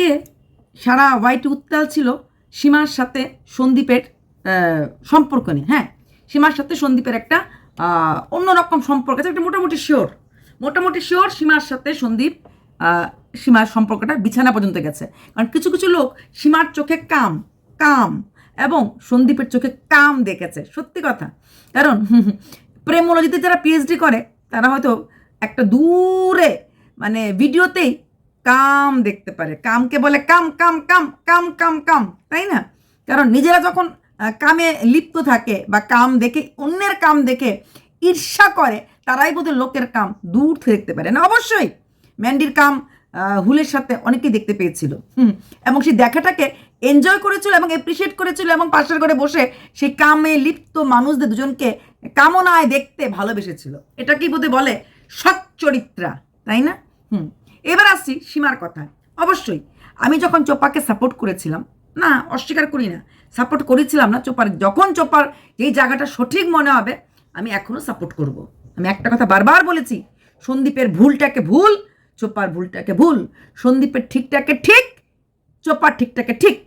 কালকে সারা হোয়াইট উত্তাল ছিল সীমার সাথে সন্দীপের সম্পর্ক নিয়ে হ্যাঁ সীমার সাথে সন্দীপের একটা অন্যরকম সম্পর্ক আছে একটা মোটামুটি শিওর মোটামুটি শিওর সীমার সাথে সন্দীপ সীমার সম্পর্কটা বিছানা পর্যন্ত গেছে। কারণ কিছু কিছু লোক সীমার চোখে কাম কাম এবং সন্দীপের চোখে কাম দেখেছে, সত্যি কথা। কারণ প্রেমোলজিতে যারা পিএইচডি করে, তারা হয়তো একটা দূরে মানে ভিডিওতেই কাম দেখতে পারে। কামকে বলে কাম কাম কাম কাম কাম কাম, তাই না? কারণ নিজেরা যখন কামে লিপ্ত থাকে বা কাম দেখে, অন্যের কাম দেখে ঈর্ষা করে, তারাই বোধহয় লোকের কাম দূর থেকে দেখতে পারে। না, অবশ্যই। ম্যান্ডির কাম হুলের সাথে অনেকেই দেখতে পেয়েছিল। হুম, এবং সেই দেখাটাকে এনজয় করেছিল এবং এপ্রিসিয়েট করেছিল এবং পাশের ঘরে বসে সেই কামে লিপ্ত মানুষদের দুজনকে কামনায় দেখতে ভালোবেসেছিল। এটাকেই বোধহয় বলে? সচ্চরিত্রা তাই না? হুম। এবার আসছি সীমার কথা অবশ্যই, আমি যখন চোপাকে সাপোর্ট করেছিলাম, না, অস্বীকার করি না সাপোর্ট করেছিলাম না, চোপার, যখন চোপার যেই জায়গাটা সঠিক মনে হবে, আমি এখনও সাপোর্ট করব। আমি একটা কথা বারবার বলেছি, সন্দীপের ভুলটাকে ভুল, চোপার ভুলটাকে ভুল, সন্দীপের ঠিকটাকে ঠিক, চোপার ঠিকটাকে ঠিক।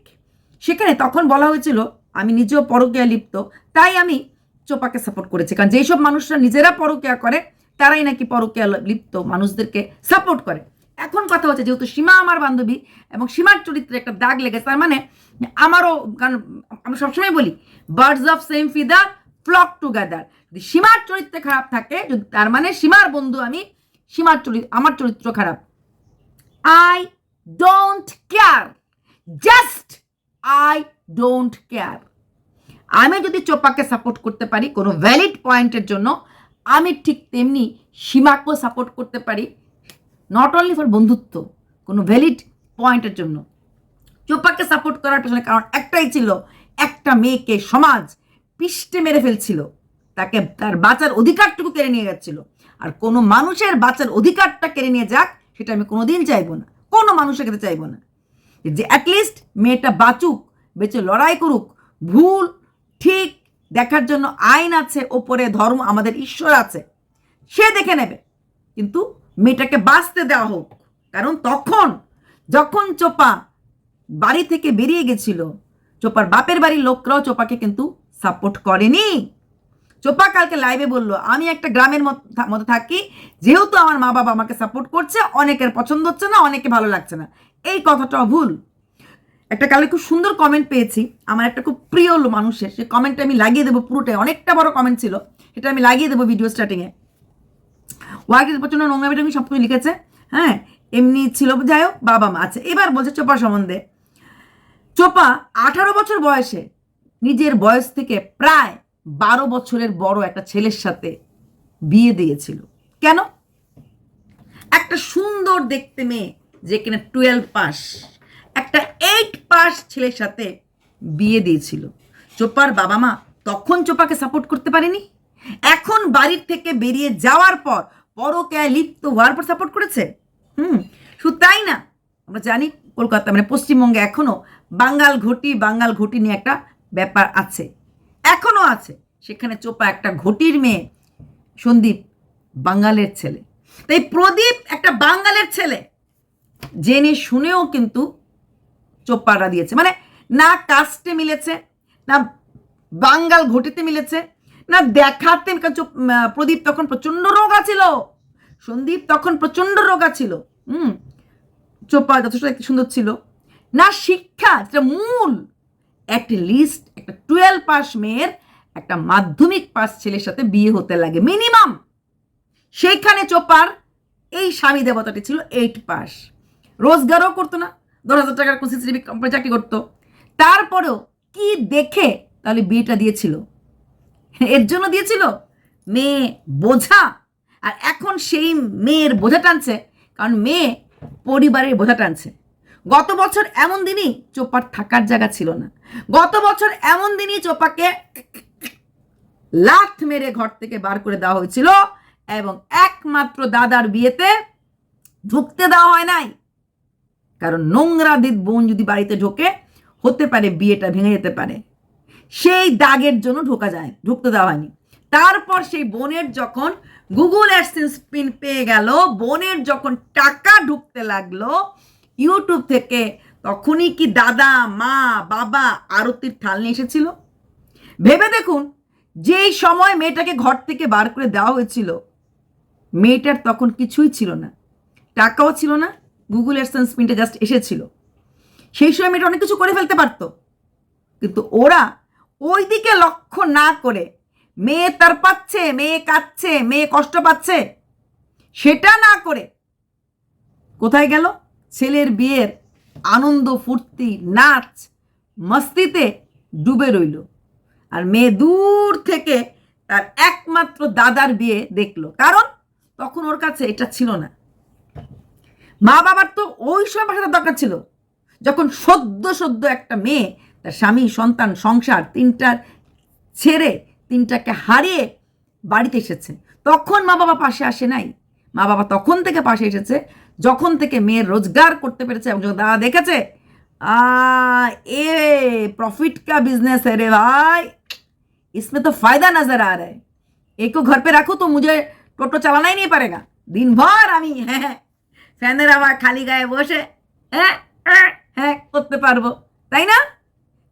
সেখানে তখন বলা হয়েছিল, আমি নিজেও পরকীয়া লিপ্ত, তাই আমি চোপাকে সাপোর্ট করেছি। কারণ যেসব মানুষরা নিজেরা পরকীয়া করে, তারাই নাকি পরকীয়া লিপ্ত মানুষদেরকে সাপোর্ট করে। এখন কথা হচ্ছে যেহেতু সীমা আমার বান্ধবী এবং সীমার চরিত্রে একটা দাগ লেগেছে, তার মানে আমারও কারণ আমি সবসময় বলি birds of same feather flock together যদি সীমার চরিত্রে খারাপ থাকে, যদি তার মানে সীমার বন্ধু আমি, সীমার চরিত্র আমার চরিত্র খারাপ। I don't care just I don't care আমি যদি চোপাকে সাপোর্ট করতে পারি, কোনো ভ্যালিড পয়েন্টের জন্য, আমি ঠিক তেমনি সীমাকেও সাপোর্ট করতে পারি। নট অনলি ফর বন্ধুত্ব, কোনো ভ্যালিড পয়েন্টের জন্য। চোপাকে সাপোর্ট করার পেছনে কারণ একটাই ছিল, একটা মেয়েকে সমাজ পিষ্টে মেরে ফেলছিল। তাকে তার বাঁচার অধিকারটুকু কেড়ে নিয়ে যাচ্ছিল। আর কোনো মানুষের বাঁচার অধিকারটা কেড়ে নিয়ে যাক, সেটা আমি কোনোদিন চাইব না। কোনো মানুষের ক্ষেত্রে চাইব না। যে অ্যাটলিস্ট মেয়েটা বাঁচুক, বেঁচে লড়াই করুক, ভুল ঠিক দেখার জন্য আইন আছে, ওপরে ধর্ম আমাদের ঈশ্বর আছে, সে দেখে নেবে। কিন্তু মেয়েটাকে বাঁচতে দেওয়া হোক। কারণ তখন যখন চোপা বাড়ি থেকে বেরিয়ে গেছিল, চোপার বাপের বাড়ির লোকরাও চোপাকে কিন্তু সাপোর্ট করেনি। চোপা কালকে লাইভে বলল, আমি একটা গ্রামের মত- থাকি, যেহেতু আমার মা বাবা আমাকে সাপোর্ট করছে, অনেকের পছন্দ হচ্ছে না, অনেকে ভালো লাগছে না। এই কথাটাও ভুল একটা কালে খুব সুন্দর কমেন্ট পেয়েছি। আমার একটা খুব প্রিয় মানুষের, সে কমেন্টটা আমি লাগিয়ে দেবো পুরোটাই। অনেকটা বড় কমেন্ট ছিল, সেটা আমি লাগিয়ে দেবো ভিডিও স্টার্টিংয়ে ওয়ার্কের প্রচণ্ড নোংরা বেটমি সব কিছু লিখেছে। হ্যাঁ এমনি ছিল, যাই হোক, বাবা মা আছে। এবার বলছে চোপা সম্বন্ধে। চোপা আঠারো বছর বয়সে, নিজের বয়স থেকে প্রায় বারো বছরের বড় একটা ছেলের সাথে বিয়ে দিয়েছিল। কেন? একটা সুন্দর দেখতে মেয়ে, যে কিনা টুয়েলভ পাস, একটা এইট পাস ছেলের সাথে বিয়ে দিয়েছিল। চোপার বাবা মা তখন চোপাকে সাপোর্ট করতে পারেনি। এখন বাড়ির থেকে বেরিয়ে যাওয়ার পর পরকায় লিপ্ত হওয়ার পর সাপোর্ট করেছে? হুম, শুধু তাই না, আমরা জানি কলকাতা মানে পশ্চিমবঙ্গে এখনও বাঙ্গাল ঘটি বাঙ্গাল ঘটি নিয়ে একটা ব্যাপার আছে। এখনও আছে, সেখানে চোপা একটা ঘটির মেয়ে, সন্দীপ, বাঙ্গালের ছেলে। তাই প্রদীপ একটা বাঙ্গালের ছেলে, জেনে শুনেও কিন্তু চোপ্পারা দিয়েছে। মানে না কাস্টে মিলেছে, না বাঙ্গাল ঘটিতে মিলেছে না দেখাতে কারণ প্রদীপ তখন প্রচণ্ড রোগা ছিল। সন্দীপ তখন প্রচণ্ড রোগা ছিল। হুম? চোপা যথেষ্ট একটি সুন্দর ছিল। না, শিক্ষা, যেটা মূল। একটি লিস্ট একটা টুয়েলভ পাস মেয়ের একটা মাধ্যমিক পাস ছেলের সাথে বিয়ে হতে লাগে মিনিমাম সেইখানে চোপার এই স্বামী দেবতাটি ছিল এইট পাস। রোজগারও করতো না, দশ হাজার টাকার কোন সিসিটিভি কোম্পানি চাকরি করতো। তারপরেও কি দেখে তাহলে বিয়েটা দিয়েছিল? এর জন্য দিয়েছিল? মেয়ে বোঝা। আর এখন সেই মেয়ের বোঝা টানছে, কারণ মেয়ে পরিবারের বোঝা টানছে। গত বছর এমন দিনই চোপার থাকার জায়গা ছিল না। গত বছর এমন দিনই চোপাকে লাথ মেরে ঘর থেকে বার করে দেওয়া হয়েছিল এবং একমাত্র দাদার বিয়েতে ঢুকতে দেওয়া হয় নাই। কারণ নোংরা দিদ বোন যদি বাড়িতে ঢোকে, হতে পারে বিয়েটা ভেঙে যেতে পারে। সেই দাগের জন্য ঢোকা যায়, ঢুকতে দেওয়া হয়নি। তারপর সেই বোনের যখন গুগল অ্যাডসেন্স পিন পেয়ে গেল, বোনের যখন টাকা ঢুকতে লাগল ইউটিউব থেকে তখনই কি দাদা, মা, বাবা আরতির থাল নিয়ে এসেছিল? ভেবে দেখুন, যেই সময় মেয়েটাকে ঘর থেকে বার করে দেওয়া হয়েছিল, মেয়েটার তখন কিছুই ছিল না। টাকাও ছিল না গুগল অ্যাডসেন্স প্রিন্টে জাস্ট এসেছিল। সেই সময় মেয়েটা অনেক কিছু করে ফেলতে পারতো। কিন্তু ওরা ওই দিকে লক্ষ্য না করে, মেয়ে তার পাচ্ছে, মেয়ে কাচ্ছে মেয়ে কষ্ট পাচ্ছে, সেটা না করে কোথায় গেল? ছেলের বিয়ের আনন্দ, ফুর্তি, নাচ, মস্তিতে ডুবে রইল। আর মেয়ে দূর থেকে তার একমাত্র দাদার বিয়ে দেখল। কারণ তখন ওর কাছে এটা ছিল না। মা বাবার তো ওই সময় পাশে দরকার ছিল। যখন সদ্য সদ্য একটা মেয়ে তার স্বামী সন্তান সংসার তিনটার ছেড়ে তিনটাকে হারিয়ে বাড়িতে এসেছে তখন মা বাবা পাশে আসে নাই মা বাবা তখন থেকে পাশে এসেছে যখন থেকে মেয়ের রোজগার করতে পেরেছে এবং যখন দাদা দেখেছে আ এ प्रॉफिट का बिजनेस है रे भाई इसमें तो फायदा नजर आ रहा है एक को घर पे रखो तो मुझे টোটো চালানাই नहीं पड़ेगा दिन भर আমি হ্যাঁ ফ্যানের আবার খালি গায়ে বসে হ্যাঁ হ্যাঁ হ্যাঁ করতে পারবো তাই না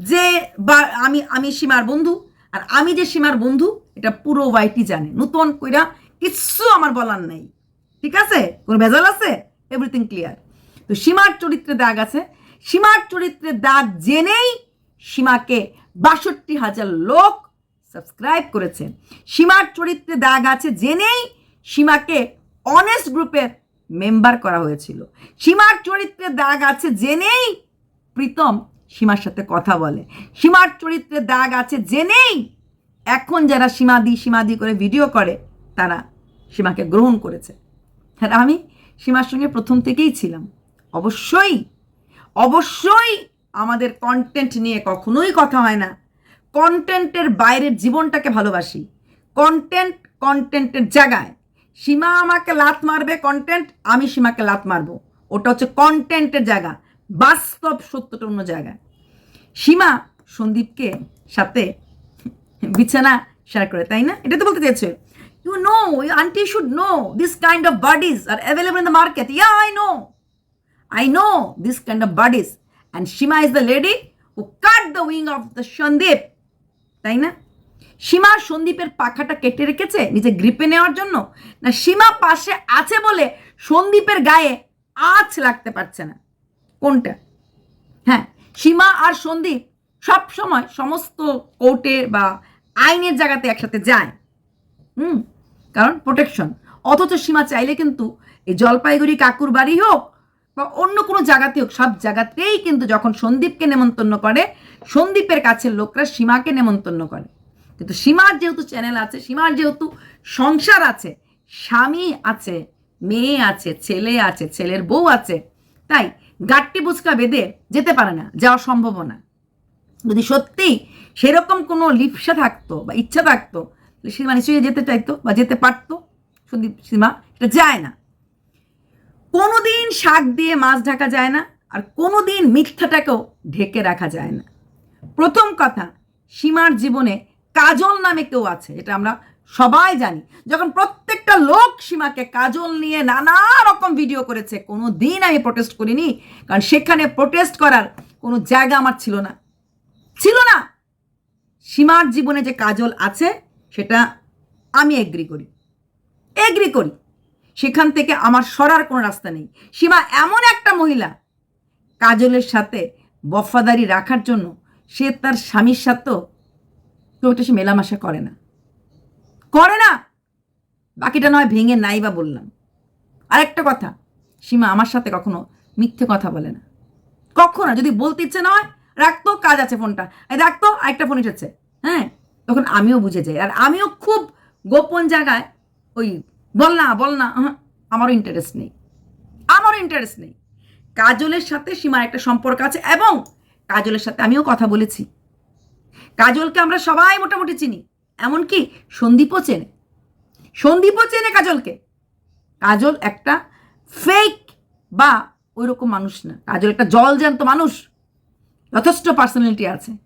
যে বা আমি আমি সীমার বন্ধু, আর আমি যে সীমার বন্ধু, এটা পুরো ওয়াইটি জানে। নতুন কইরা কিচ্ছু আমার বলার নাই। ঠিক আছে? কোনো ভেজাল আছে? এভরিথিং ক্লিয়ার তো সীমার চরিত্রে দাগ আছে। সীমার চরিত্রে দাগ জেনেই সীমাকে বাষট্টি হাজার লোক সাবস্ক্রাইব করেছে। সীমার চরিত্রে দাগ আছে জেনেই সীমাকে অনেস্ট গ্রুপের মেম্বার করা হয়েছিল। সীমার চরিত্রে দাগ আছে জেনেই প্রীতম সীমার সাথে কথা বলে। সীমার চরিত্রে দাগ আছে জেনেই এখন যারা সীমাদি সীমাদি করে ভিডিও করে, তারা সীমাকে গ্রহণ করেছে। আর আমি সীমার সঙ্গে প্রথম থেকেই ছিলাম। অবশ্যই অবশ্যই আমাদের কন্টেন্ট নিয়ে কখনোই কথা হয় না। কন্টেন্টের বাইরের জীবনটাকে ভালোবাসি। কন্টেন্ট কন্টেন্টের জায়গায়। সীমা আমাকে লাত মারবে কন্টেন্ট আমি সীমাকে লাত মারবো। ওটা হচ্ছে কন্টেন্টের জায়গা। বাস্তব সত্যটা অন্য জায়গায়। সীমা সন্দীপকে সাথে বিছানা শেয়ার করে, তাই না? এটা তো বলতে চেয়েছে you know you aunty should know this kind of bodies are available in the market yeah I know I know this kind of bodies. And Seema is the lady who cut the wing of the Sandeep তাই না? সীমা সন্দীপের পাখাটা কেটে রেখেছে নিজে গ্রিপে নেওয়ার জন্য। না, সীমা পাশে আছে বলে সন্দীপের গায়ে আঁচ লাগতে পারছে না। কোনটা? হ্যাঁ সীমা আর সন্দীপ সব সময় সমস্ত কোর্টে বা আইনের জায়গাতে একসাথে যায়। হুম, কারণ প্রোটেকশন অথচ সীমা চাইলে কিন্তু এই জলপাইগুড়ি কাকুর বাড়ি হোক বা অন্য কোনো জায়গাতে হোক, সব জায়গাতেই কিন্তু যখন সন্দীপকে নেমন্তন্ন করে, সন্দীপের কাছের লোকরা সীমাকে নেমন্তন্ন করে। কিন্তু সীমার যেহেতু চ্যানেল আছে, সীমার যেহেতু সংসার আছে, স্বামী আছে, মেয়ে আছে, ছেলে আছে, ছেলের বউ আছে, তাই গাট্টি বুচকা বেঁধে যেতে পারে না যাওয়া সম্ভব না যদি সত্যি সেরকম কোনো লিপসা থাকতো বা ইচ্ছা থাকতো সীমা নিশ্চয়ই যেতে চাইতো বা যেতে পারতো সন্দীপ সীমা এটা যায় না। কোনোদিন শাক দিয়ে মাছ ঢাকা যায় না, আর কোনোদিন মিথ্যাটাকেও ঢেকে রাখা যায় না। প্রথম কথা, সীমার জীবনে কাজল নামে কেউ আছে এটা আমরা সবাই জানি, যখন প্রত্যেকটা লোক সীমাকে কাজল নিয়ে নানা রকম ভিডিও করেছে কোনো দিন আমি প্রোটেস্ট করিনি, কারণ সেখানে প্রোটেস্ট করার কোনো জায়গা আমার ছিল না। ছিল না! সীমার জীবনে যে কাজল আছে, সেটা আমি এগ্রি করি। এগ্রি করি। সেখান থেকে আমার সরার কোনো রাস্তা নেই। সীমা এমন একটা মহিলা, কাজলের সাথে বফাদারি রাখার জন্য সে তার স্বামীর সাথেও তো একটা সে মেলামেশা করে না। করে না। বাকিটা নয়, ভেঙে নাই বা বললাম। আরেকটা কথা, সীমা আমার সাথে কখনো মিথ্যে কথা বলে না। কখনো, যদি বলতে ইচ্ছে নয় রাখতো, কাজ আছে ফোনটা। রাখতো, আরেকটা ফোন এসেছে হ্যাঁ? তখন আমিও বুঝে যাই। আর আমিও খুব গোপন জায়গায় ওই বল না বল না আমারও ইন্টারেস্ট নেই। আমারও ইন্টারেস্ট নেই। কাজলের সাথে সীমার একটা সম্পর্ক আছে এবং কাজলের সাথে আমিও কথা বলেছি। কাজলকে আমরা সবাই মোটামুটি চিনি। এমনকি সন্দীপও চেনে। সন্দীপও চেনে কাজলকে। কাজল একটা ফেক বা ওই রকম মানুষ না। কাজল একটা জল জ্যান্ত মানুষ। যথেষ্ট পার্সোনালিটি আছে।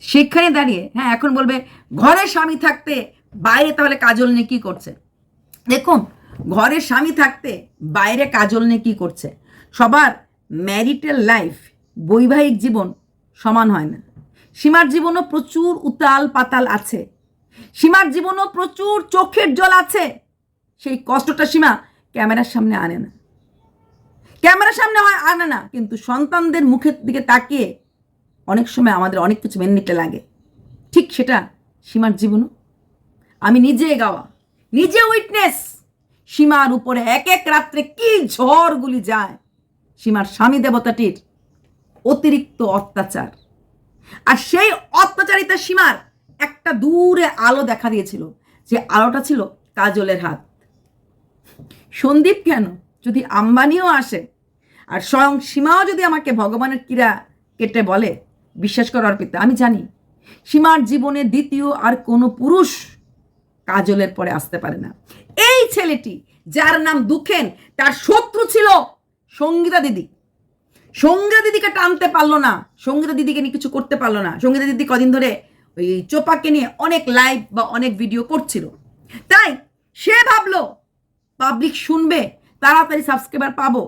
সেখানে দাঁড়িয়ে হ্যাঁ এখন বলবে, ঘরে স্বামী থাকতে বাইরে তাহলে কাজল নিয়ে কী করছে? দেখুন, ঘরে স্বামী থাকতে বাইরে কাজল নিয়ে কী করছে? সবার ম্যারিটাল লাইফ বৈবাহিক জীবন সমান হয় না। সীমার জীবনও প্রচুর উতাল পাতাল আছে। সীমার জীবনও প্রচুর চোখের জল আছে। সেই কষ্টটা সীমা ক্যামেরার সামনে আনে না। ক্যামেরার সামনে আনে না, কিন্তু সন্তানদের মুখের দিকে তাকিয়ে অনেক সময় আমাদের অনেক কিছু মেনে নিতে লাগে। ঠিক সেটা সীমার জীবনও। আমি নিজে গাওয়া, নিজে উইটনেস সীমার উপরে এক এক রাত্রে কি ঝড়গুলি যায়। সীমার স্বামী দেবতাটির অতিরিক্ত অত্যাচার। আর সেই অত্যাচারিতা সীমার একটা দূরে আলো দেখা দিয়েছিল, যে আলোটা ছিল কাজলের হাত। সন্দীপ কেন? যদি আম্বানিও আসে, আর স্বয়ং সীমাও যদি আমাকে ভগবানের ক্রীড়া কেটে বলে, বিশ্বাস করার অর্পিতা, আমি জানি সীমার জীবনে দ্বিতীয় আর কোনো পুরুষ কাজলের পরে আসতে পারে না। এই ছেলেটি, যার নাম দুঃখেন, তার শত্রু ছিল সঙ্গীতা দিদি। সঙ্গীতা দিদিকে টানতে পারল না। সঙ্গীতা দিদিকে নিয়ে কিছু করতে পারল না। সঙ্গীতা দিদি কদিন ধরে ওই চোপাকে নিয়ে অনেক লাইভ বা অনেক ভিডিও করছিল। তাই সে ভাবলো পাবলিক শুনবে, তাড়াতাড়ি সাবস্ক্রাইবার পাবো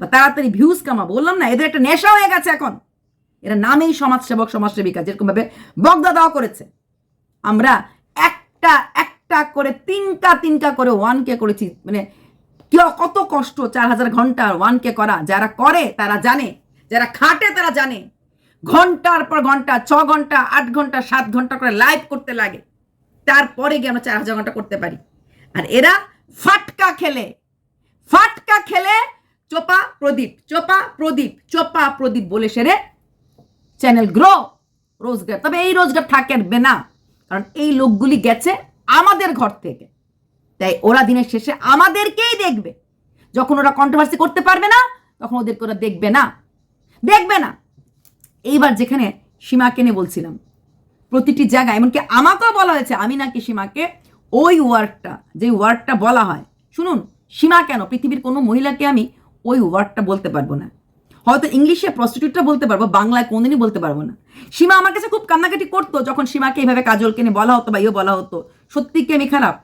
বা তাড়াতাড়ি ভিউজ কামাবো। বললাম না, এদের একটা নেশা হয়ে গেছে এখন। এরা নামেই সমাজসেবক, সমাজসেবিকা যেরকমভাবে বগদা দেওয়া করেছে। আমরা একটা একটা করে তিনটা তিনটা করে ওয়ান কে করেছি। মানে কত কষ্ট চার হাজার ঘণ্টা ওয়ান কে করা। যারা করে, তারা জানে। যারা খাটে, তারা জানে। ঘণ্টার পর ঘণ্টা, ছ ঘণ্টা, আট ঘণ্টা, সাত ঘণ্টা করে লাইভ করতে লাগে। তারপরে গিয়ে আমরা চার হাজার ঘণ্টা করতে পারি। আর এরা ফাটকা খেলে। ফাটকা খেলে চোপা প্রদীপ চোপা প্রদীপ চোপা প্রদীপ বলে সেরে চ্যানেল গ্রো রোজগার। তবে এই রোজগার থাকবে না। কারণ এই লোকগুলি গেছে আমাদের ঘর থেকে। তাই ওরা দিনের শেষে আমাদেরকেই দেখবে। যখন ওরা কন্ট্রোভার্সি করতে পারবে না, তখন ওদেরকে ওরা দেখবে না। দেখবে না। এইবার যেখানে সীমাকে নিয়ে বলছিলাম, প্রতিটি জায়গায়, এমনকি আমাকেও বলা হয়েছে, আমি নাকি সীমাকে, ওই ওয়ার্ডটা, যে ওয়ার্ডটা বলা হয়, শুনুন, সীমা কেন? পৃথিবীর কোনো মহিলাকে আমি ওই ওয়ার্ডটা বলতে পারব না। হয়তো ইংলিশে প্রস্টিটিউটটা বলতে পারব, বাংলায় কোনদিনই বলতে পারব না। সীমা আমার কাছে খুব কান্নাকাটি করতো, যখন সীমাকে এইভাবে কাজলকে নিয়ে বলা হতো বা ইয়ে বলা হতো। সত্যি কি আমি খারাপ?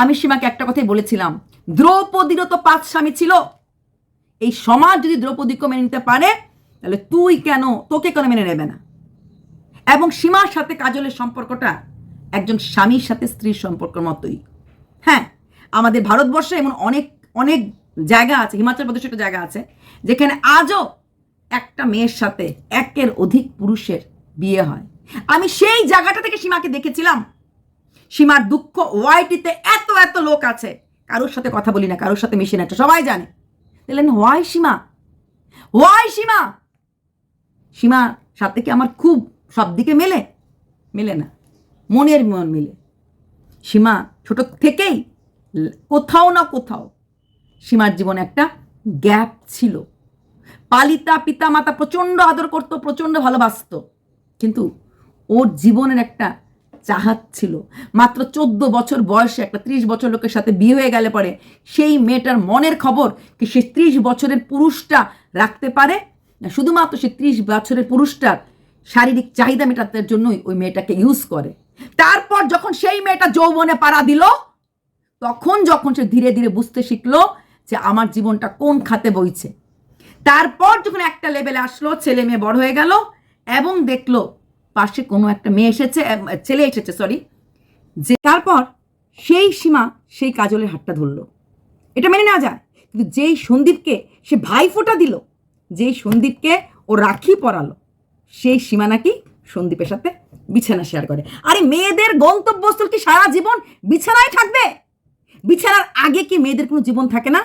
আমি সীমাকে একটা কথাই বলেছিলাম, দ্রৌপদীরও তো পাঁচ স্বামী ছিল। এই সমাজ যদি দ্রৌপদীকে মেনে নিতে পারে, তাহলে তুই কেন, তোকে কেন মেনে নেবে না? এবং সীমার সাথে কাজলের সম্পর্কটা একজন স্বামীর সাথে স্ত্রীর সম্পর্কের মতোই। হ্যাঁ আমাদের ভারতবর্ষে এমন অনেক অনেক জায়গা আছে, হিমাচল প্রদেশে একটা জায়গা আছে, যেখানে আজও একটা মেয়ের সাথে একের অধিক পুরুষের বিয়ে হয়। আমি সেই জায়গাটা থেকে সীমাকে দেখেছিলাম। সীমার দুঃখ ওয়াইটিতে এত এত লোক আছে। কারোর সাথে কথা বলি না, কারোর সাথে মিশি না, এটা সবাই জানে। বললেন, হোয়াই সীমা? হোয়াই সীমা? সীমা সাথে কি আমার খুব সব দিকে মেলে? মেলে না, মনের মন মিলে। সীমা ছোট থেকেই কোথাও না কোথাও সীমার জীবনে একটা গ্যাপ ছিল। পালিতা পিতা মাতা প্রচণ্ড আদর করতো, প্রচণ্ড ভালোবাসতো। কিন্তু ওর জীবনের একটা চাহাত ছিল। মাত্র চোদ্দ বছর বয়সে একটা ত্রিশ বছর লোকের সাথে বিয়ে হয়ে গেলে পরে সেই মেয়েটার মনের খবর কি সে ত্রিশ বছরের পুরুষটা রাখতে পারে? না, শুধুমাত্র সে ত্রিশ বছরের পুরুষটার শারীরিক চাহিদা মেটাতে জন্যই ওই মেয়েটাকে ইউজ করে। তারপর যখন সেই মেয়েটা যৌবনে পাড়া দিল, তখন যখন সে ধীরে ধীরে বুঝতে শিখলো যে আমার জীবনটা কোন খাতে বইছে। তারপর যখন একটা লেভেলে আসলো, ছেলে মেয়ে বড় হয়ে গেল এবং দেখল পাশে কোনো একটা মেয়ে এসেছে ছেলে এসেছে সরি যে তারপর সেই সীমা সেই কাজলের হাতটা ধরলো। এটা মেনে নেওয়া যায়, কিন্তু যেই সন্দীপকে সে ভাই ফোঁটা দিল, যেই সন্দীপকে ও রাখি পরালো, সেই সীমা নাকি সন্দীপের সাথে বিছানা শেয়ার করে। আরে মেয়েদের গন্তব্যস্থল কি সারা জীবন বিছানায় থাকবে? বিছানার আগে কি মেয়েদের কোনো জীবন থাকে না?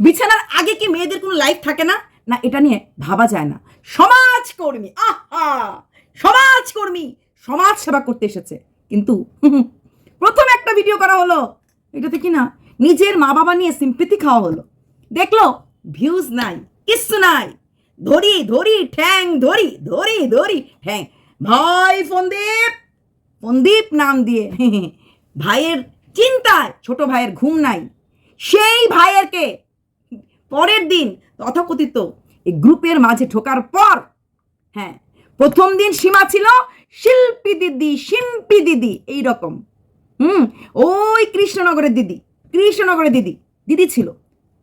বিছানার আগে কি মেয়েদের কোনো লাইফ থাকে না? না, এটা নিয়ে ভাবা যায় না। সমাজকর্মী, আহা! সমাজকর্মী, সমাজ সেবা করতে এসেছে। কিন্তু প্রথম একটা ভিডিও করা হলো, এটাতে কি না, নিজের মা বাবা নিয়ে সিম্পিতি খাওয়া হলো। দেখল ভিউজ নাই কিচ্ছু নাই। ধরি ধরি, ঠ্যাং, ধরি ধরি ধরি হ্যাঁ ভাই ফন্দীপ ফন্দীপ নাম দিয়ে ভাইয়ের চিন্তায় ছোট ভাইয়ের ঘুম নাই। সেই ভাইয়েরকে পরের দিন তথাকথিত এই গ্রুপের মাঝে ঢোকার পর হ্যাঁ প্রথম দিন সীমা ছিল শিল্পী দিদি শিল্পী দিদি এই রকম হুম, ওই কৃষ্ণনগরের দিদি কৃষ্ণনগরের দিদি দিদি ছিল।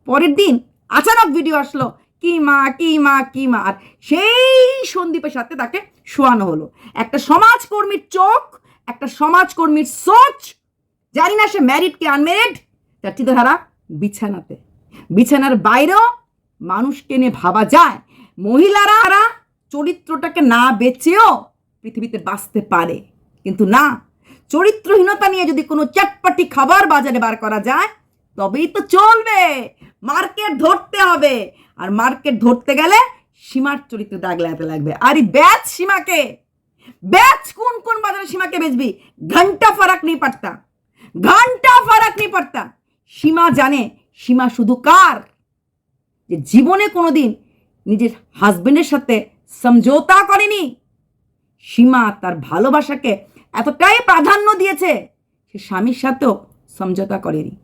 পরের দিন আচানক ভিডিও আসলো, কি মা কি মা কি মা, আর সেই সন্দীপের সাথে তাকে শোয়ানো হলো। একটা সমাজকর্মীর চোখ, একটা সমাজকর্মীর সোচ, জানি না সে ম্যারিড কি আনম্যারিড তার চিন্তাধারা বিছানাতে। বিছানার বাইরেও মানুষকে নিয়ে ভাবা যায়। মহিলারা চরিত্রটাকে না বেচেও পৃথিবীতে বাঁচতে পারে। কিন্তু না, চরিত্রহীনতা নিয়ে যদি কোনো চটপটি খাবার বাজারে বার করা যায়, তবেই তো চলবে। মার্কেট ধরতে হবে। আর মার্কেট ধরতে গেলে সীমার চরিত্রে দাগ লাগাতে লাগবে। আরে ব্যাচ সীমাকে, ব্যাচ কোন কোন বাজারে সীমাকে বেচবি? ঘণ্টা ফারাক নেই পারতা। ঘণ্টা ফারাক নেই পারতা। সীমা জানে, সীমা শুধু কার? যে জীবনে কোনোদিন নিজের হাজবেন্ডের সাথে সমঝোতা করেনি। সীমা তার ভালোবাসাকে এতটাই প্রাধান্য দিয়েছে সে স্বামীর সাথেও সমঝোতা করেনি।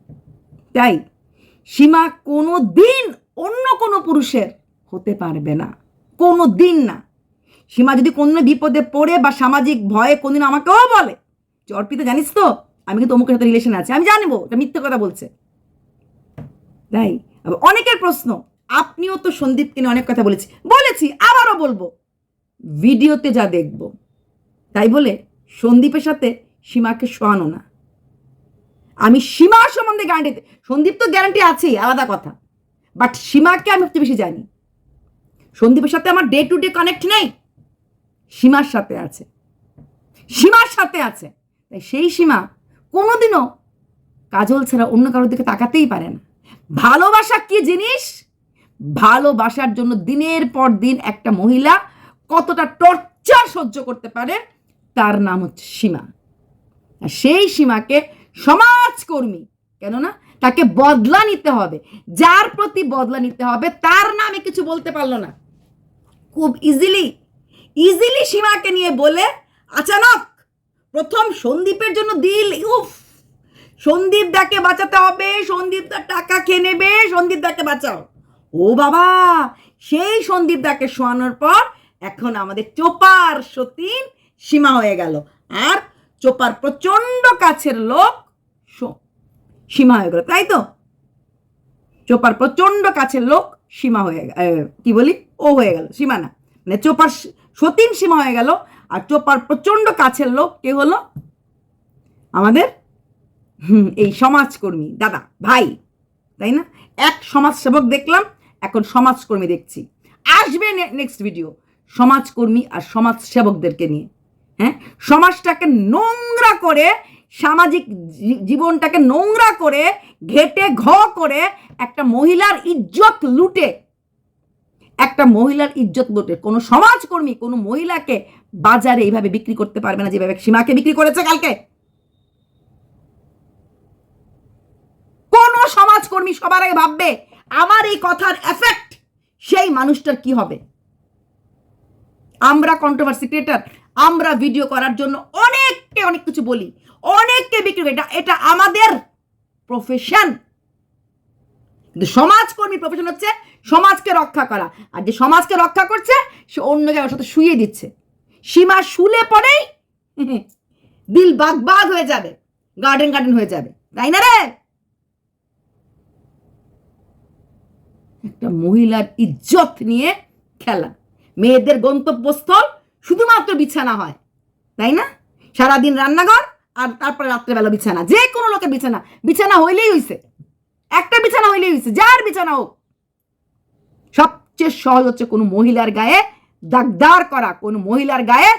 তাই সীমা কোনো দিন অন্য কোনো পুরুষের হতে পারবে না। কোনো দিন না। সীমা যদি কোনো বিপদে পড়ে বা সামাজিক ভয়ে কোনদিন আমাকেও বলে যে, অর্পিতা, জানিস তো, আমি কিন্তু অমুকের সাথে রিলেশন আছে। আমি জানব, এটা মিথ্যে কথা বলছে। তাই অনেকের প্রশ্ন আপনিও তো সন্দীপকে নিয়ে অনেক কথা বলেছি। বলেছি, আবারও বলব, ভিডিওতে যা দেখব, তাই বলে সন্দীপের সাথে সীমাকে শোয়ানো না। আমি সীমা সম্বন্ধে গ্যারান্টি সন্দীপ তো গ্যারান্টি আছেই, আলাদা কথা। বাট সীমাকে আমি সবচেয়ে বেশি জানি। সন্দীপের সাথে আমার ডে টু ডে কানেক্ট নেই। সীমার সাথে আছে। সীমার সাথে আছে। তাই সেই সীমা কোনোদিনও কাজল ছাড়া অন্য কারোর দিকে তাকাতেই পারে না। ভালোবাসা কি জিনিস? ভালোবাসার জন্য দিনের পর দিন একটা মহিলা কতটা টর্চার সহ্য করতে পারে, তার নাম হচ্ছে সীমা। আর সেই সীমাকে সমাজকর্মী, কেননা তাকে বদলা নিতে হবে, যার প্রতি বদলা নিতে হবে, তার নামে কিছু বলতে পারল না। খুব ইজিলি ইজিলি সীমাকে নিয়ে বলে, আচানক, প্রথম সন্দীপের জন্য দিল উফ, সন্দীপ দাকে বাঁচাতে হবে সন্দীপ টাকা খেয়ে নেবে, সন্দীপ দাকে বাঁচাও। ও বাবা, সেই সন্দীপ দাকে শোয়ানোর পর এখন আমাদের চোপার সতীন সীমা হয়ে গেল। আর চোপার প্রচণ্ড কাছের লোক সীমা হয়ে গেল, তাই তো? চোপার প্রচণ্ড কাছের লোক সীমা হয়ে কি বলি? ও হয়ে গেল, সীমা না মানে চোপার সতীন সীমা হয়ে গেল, আর চোপার প্রচণ্ড কাছের লোক কে হলো? আমাদের এই সমাজকর্মী, দাদা, ভাই, তাই না? এক সমাজসেবক দেখলাম এখন সমাজকর্মী দেখছি। আসবে নেক্সট ভিডিও সমাজকর্মী আর সমাজসেবকদেরকে নিয়ে। হ্যাঁ? সমাজটাকে নোংরা করে, সামাজিক জীবনটাকে নোংরা করে, ঘেটে ঘ করে একটা মহিলার ইজ্জত লুটে। একটা মহিলার ইজ্জত লুটে। কোনো সমাজকর্মী কোনো মহিলাকে বাজারে এইভাবে বিক্রি করতে পারবে না, যেভাবে সীমাকে বিক্রি করেছে কালকে। কোন সমাজকর্মী সবার আগে ভাববে আমার এই কথার এফেক্ট সেই মানুষটার কি হবে? আমরা কন্ট্রোভার্সি ক্রিয়েটার আমরা ভিডিও করার জন্য অনেককে অনেক কিছু বলি, অনেককে বিক্রি করি। এটা এটা আমাদের প্রফেশন কিন্তু সমাজকর্মী প্রফেশন হচ্ছে সমাজকে রক্ষা করা। আর যে সমাজকে রক্ষা করছে, সে অন্য জায়গার সাথে শুয়ে দিচ্ছে। সীমা শুলে পরেই দিল বাগ বাগ হয়ে যাবে গার্ডেন গার্ডেন হয়ে যাবে। তাই না রে? একটা মহিলার ইজ্জত নিয়ে খেলা। মেয়েদের গন্তব্যস্থল শুধুমাত্র বিছানা হয়, তাই না? সারাদিন রান্নাঘর আর তারপরে রাত্রেবেলা বিছানা। যে কোনো লোকের বিছানা। বিছানা হইলেই হইছে। একটা বিছানা হইলেই হইছে, যার বিছানা হোক। সবচেয়ে সহজ হচ্ছে কোনো মহিলার গায়ে দাগদার করা, কোনো মহিলার গায়ে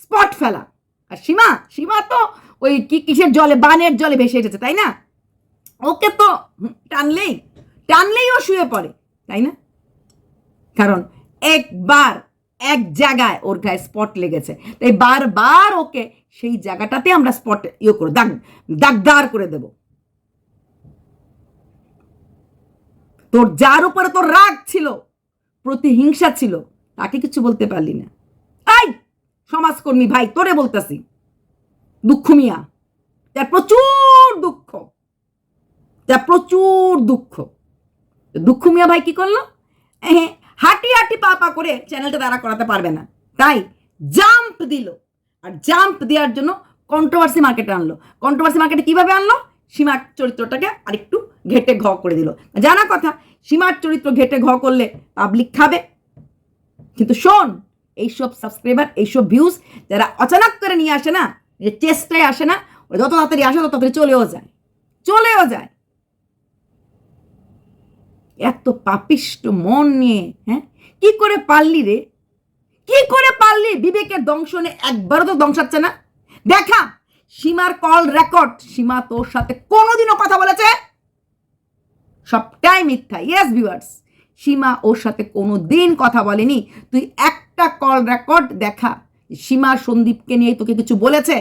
স্পট ফেলা। আর সীমা সীমা তো ওই কি কিসের জলে, বানের জলে ভেসে এসেছে, তাই না? ওকে তো টানলেই টানলেই ও শুয়ে পড়ে, তাই না? কারণ একবার, এক জায়গায় ওর গায়ে স্পট লেগেছে। তাই বারবার ওকে সেই জায়গাটাতে আমরা স্পট ইয়ে করে, দাগ, দাগদার করে দেব। তোর যার উপরে তোর রাগ ছিল, প্রতিহিংসা ছিল, তাকে কিছু বলতে পারলি না। এই সমাজকর্মী ভাই, তোরে বলতেছি, দুঃখ মিয়া, তার প্রচুর দুঃখ, তার প্রচুর দুঃখ। দুঃখ মিয়া ভাই কি করল? হাঁটি হাঁটি পা পা করে চ্যানেলটা দাঁড়া করাতে পারবে না। তাই জাম্প দিল। আর জাম্প দেওয়ার জন্য কন্ট্রোভার্সি মার্কেটে আনলো। কন্ট্রোভার্সি মার্কেটে কীভাবে আনলো? সীমার চরিত্রটাকে আরেকটু ঘেটে ঘ করে দিল। জানা কথা, সীমার চরিত্র ঘেটে ঘ করলে পাবলিক খাবে। কিন্তু শোন, এইসব সাবস্ক্রাইবার এইসব ভিউজ যারা অচানক করে নিয়ে আসে না, যে চেষ্টায় আসে না যত তাড়াতাড়ি আসে তত তাড়াতাড়ি চলেও যায়। চলেও যায়। এত পাপিষ্ট মন নিয়ে হ্যাঁ? কি করে পারলি রে? কি করে পারলি? বিবেকের দংশনে একবারও তো দংশাচ্ছে না। দেখা, সীমার কল রেকর্ড সীমা তোর সাথে কোনোদিনও কথা বলেছে? সবটাই মিথ্যা। ইয়েস ভিউয়ার্স সীমা ওর সাথে কোনো দিন কথা বলেনি। তুই একটা কল রেকর্ড দেখা। সীমা সন্দীপকে নিয়ে তোকে কিছু বলেছে?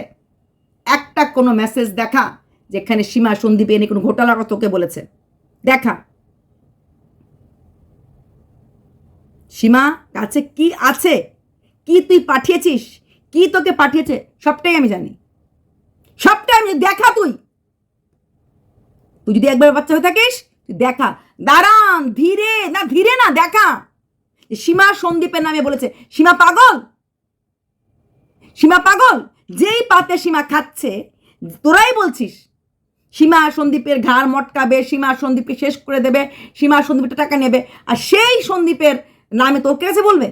একটা কোনো মেসেজ দেখা, যেখানে সীমা সন্দীপে নিয়ে কোনো ঘোটালা কথা তোকে বলেছে? দেখা। সীমা, কাছে কি আছে? কি তুই পাঠিয়েছিস? কি তোকে পাঠিয়েছে? সবটাই আমি জানি। সবটাই আমি দেখা তুই। তুই যদি একবার বাচ্চা হয়ে থাকিস দেখা। দাঁড়ান, ধীরে। না ধীরে না, দেখা। সীমা সন্দীপের নামে বলেছে, সীমা পাগল? সীমা পাগল? যেই পাতে সীমা খাচ্ছে, তোরাই বলছিস, সীমা সন্দীপের ঘাড় মটকাবে, সীমা সন্দীপকে শেষ করে দেবে, সীমা সন্দীপের টাকা নেবে, আর সেই সন্দীপের নামে তোর কাছে বলবে।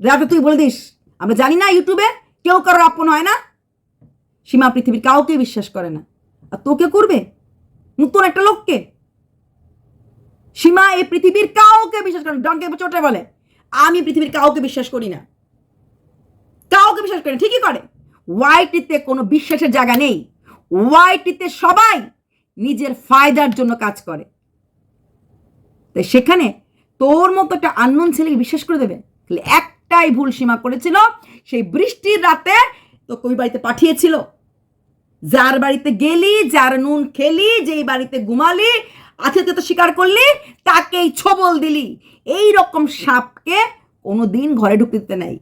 যাতে তুই বলে দিস। আমরা জানি না ইউটিউবে কেউ কারোর আপন হয় না। সীমা পৃথিবীর কাউকে বিশ্বাস করে না। আর তোকে করবে? নতুন একটা লোককে। সীমা এই পৃথিবীর কাউকে বিশ্বাস করে না। ডঙ্কে চোটে বলে। আমি পৃথিবীর কাউকে বিশ্বাস করি না। কাউকে বিশ্বাস করি না। ঠিকই করে। ওয়াইটিতে কোনো বিশ্বাসের জায়গা নেই। ওয়াইটিতে সবাই নিজের ফায়দার জন্য কাজ করে। তাই সেখানে তোর মতো একটা আননোন ছেলেকে বিশ্বাস করে দেবে? তাহলে একটাই ভুল সীমা করেছিল, সেই বৃষ্টির রাতে তোকে ওই বাড়িতে পাঠিয়েছিল। যার বাড়িতে গেলি, যার নুন খেলি, যেই বাড়িতে ঘুমালি তো স্বীকার করলি, তাকেই ছবল দিলি। এই রকম সাপকে কোনো দিন ঘরে ঢুকতে দিতে নাই।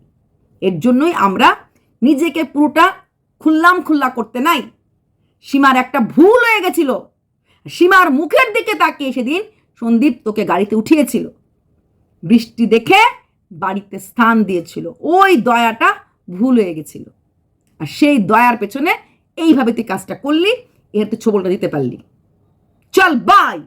এর জন্যই আমরা নিজেকে পুরোটা খুল্লাম খুল্লা করতে নাই। সীমার একটা ভুল হয়ে গেছিল। সীমার মুখের দিকে তাকিয়ে সেদিন সন্দীপ তোকে গাড়িতে উঠিয়েছিল। বৃষ্টি দেখে বাড়িতে স্থান দিয়েছিল। ওই দয়াটা ভুল হয়ে গেছিল। আর সেই দয়ার পেছনে এইভাবে তুই কাজটা করলি, এর তুই ছবলটা দিতে পারলি। চল বাই